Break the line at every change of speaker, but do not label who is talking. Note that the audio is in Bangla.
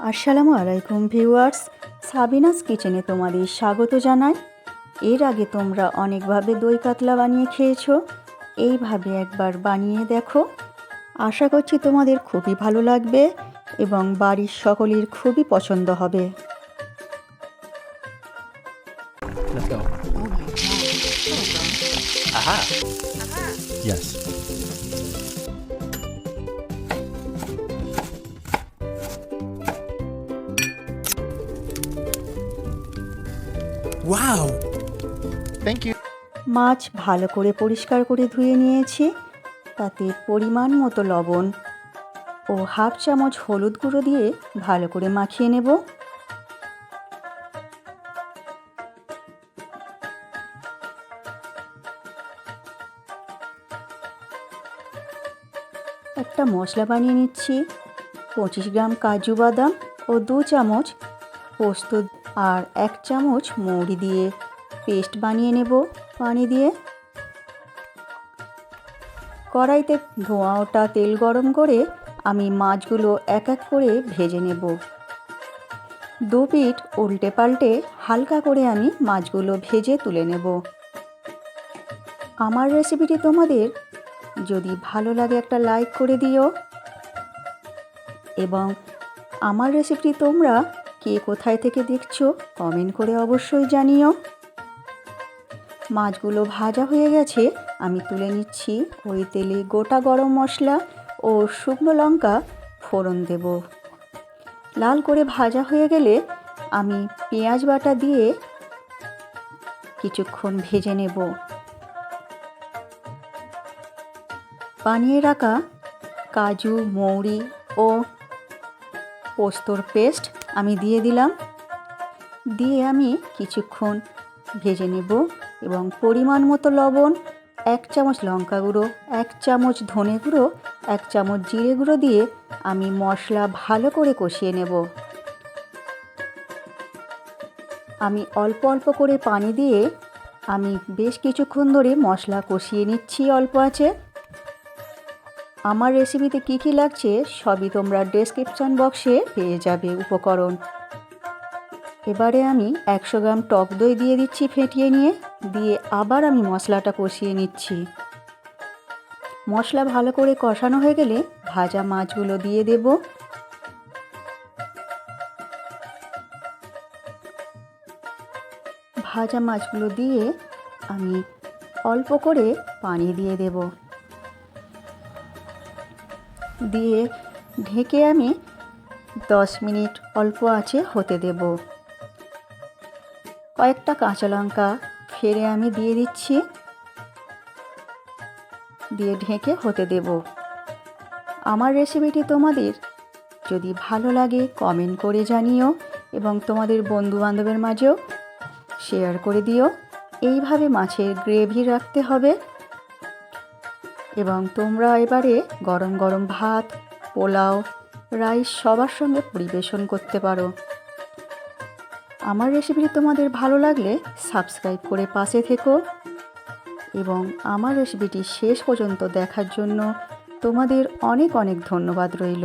আসসালামু আলাইকুম ভিউয়ার্স সাবিনাস কিচেনে তোমাদের স্বাগত জানাই এর আগে তোমরা অনেকভাবে দই কাতলা বানিয়ে খেয়েছো এইভাবে একবার বানিয়ে দেখো আশা করছি তোমাদের খুবই ভালো লাগবে এবং বাড়ির সকলের খুবই পছন্দ হবে.
Oh.
Aha. Yes. Wow. Thank you.
মাছ ভালো করে পরিষ্কার করে ধুয়ে নিয়েছি তাতে পরিমাণ মতো লবণ ও হাফ চামচ হলুদ গুঁড়ো দিয়ে ভালো করে মাখিয়ে নেব একটা মশলা বানিয়ে নিচ্ছি পঁচিশ গ্রাম কাজু বাদাম ও দু চামচ পোস্ত আর এক চামচ মৌরি দিয়ে পেস্ট বানিয়ে নেব পানি দিয়ে। কড়াইতে ধোঁয়া ওটা তেল গরম করে আমি মাছগুলো এক এক করে ভেজে নেব। দু পিঠ উল্টে পাল্টে হালকা করে আমি মাছগুলো ভেজে তুলে নেব। আমার রেসিপিটি তোমাদের যদি ভালো লাগে একটা লাইক করে দিও। এবং আমার রেসিপিটি তোমরা কে কোথায় থেকে দেখছ কমেন্ট করে অবশ্যই জানিও। মাছগুলো ভাজা হয়ে গেছে, আমি তুলে নিচ্ছি ওই তেলে গোটা গরম মশলা ও শুকনো লঙ্কা, ফোড়ন দেব। লাল করে ভাজা হয়ে গেলে আমি পেঁয়াজ বাটা দিয়ে কিছুক্ষণ ভেজে নেব। বানিয়ে রাখা কাজু, মৌরি ও পোস্তর পেস্ট আমি দিয়ে দিলাম। দিয়ে আমি কিছুক্ষণ ভেজে নেব এবং পরিমাণ মতো লবণ, এক চামচ লঙ্কা গুঁড়ো, এক চামচ ধনে গুঁড়ো, এক চামচ জিরে গুঁড়ো দিয়ে আমি মশলা ভালো করে কষিয়ে নেব। আমি অল্প অল্প করে পানি দিয়ে আমি বেশ কিছুক্ষণ ধরে মশলা কষিয়ে নিচ্ছি, অল্প আছে। আমার রেসিপিতে কী কী লাগছে, সবই তোমরা ডেসক্রিপশন বক্সে পেয়ে যাবে উপকরণ। এবারে আমি একশো গ্রাম টক দই দিয়ে দিচ্ছি ফেটিয়ে নিয়ে, দিয়ে আবার আমি মশলাটা কষিয়ে নিচ্ছি। মশলা ভালো করে কষানো হয়ে গেলে ভাজা মাছগুলো দিয়ে দেব। ভাজা মাছগুলো দিয়ে আমি অল্প করে পানি দিয়ে দেব। দিয়ে ঢেকে আমি দশ মিনিট অল্প আছে হতে দেব। কয়েকটা কাঁচা লঙ্কা ফেরে আমি দিয়ে দিচ্ছি। দিয়ে ঢেকে হতে দেব। আমার রেসিপিটি তোমাদের যদি ভালো লাগে, কমেন্ট করে জানিও এবং তোমাদের বন্ধু বান্ধবের মাঝেও শেয়ার করে দিও। এইভাবে মাছের গ্রেভি রাখতে হবে। এবং তোমরা এবারে গরম গরম ভাত, পোলাও, রাইস সবার সঙ্গে পরিবেশন করতে পারো। আমার রেসিপিটি তোমাদের ভালো লাগলে সাবস্ক্রাইব করে পাশে থেকো এবং আমার রেসিপিটি শেষ পর্যন্ত দেখার জন্য তোমাদের অনেক অনেক ধন্যবাদ রইল।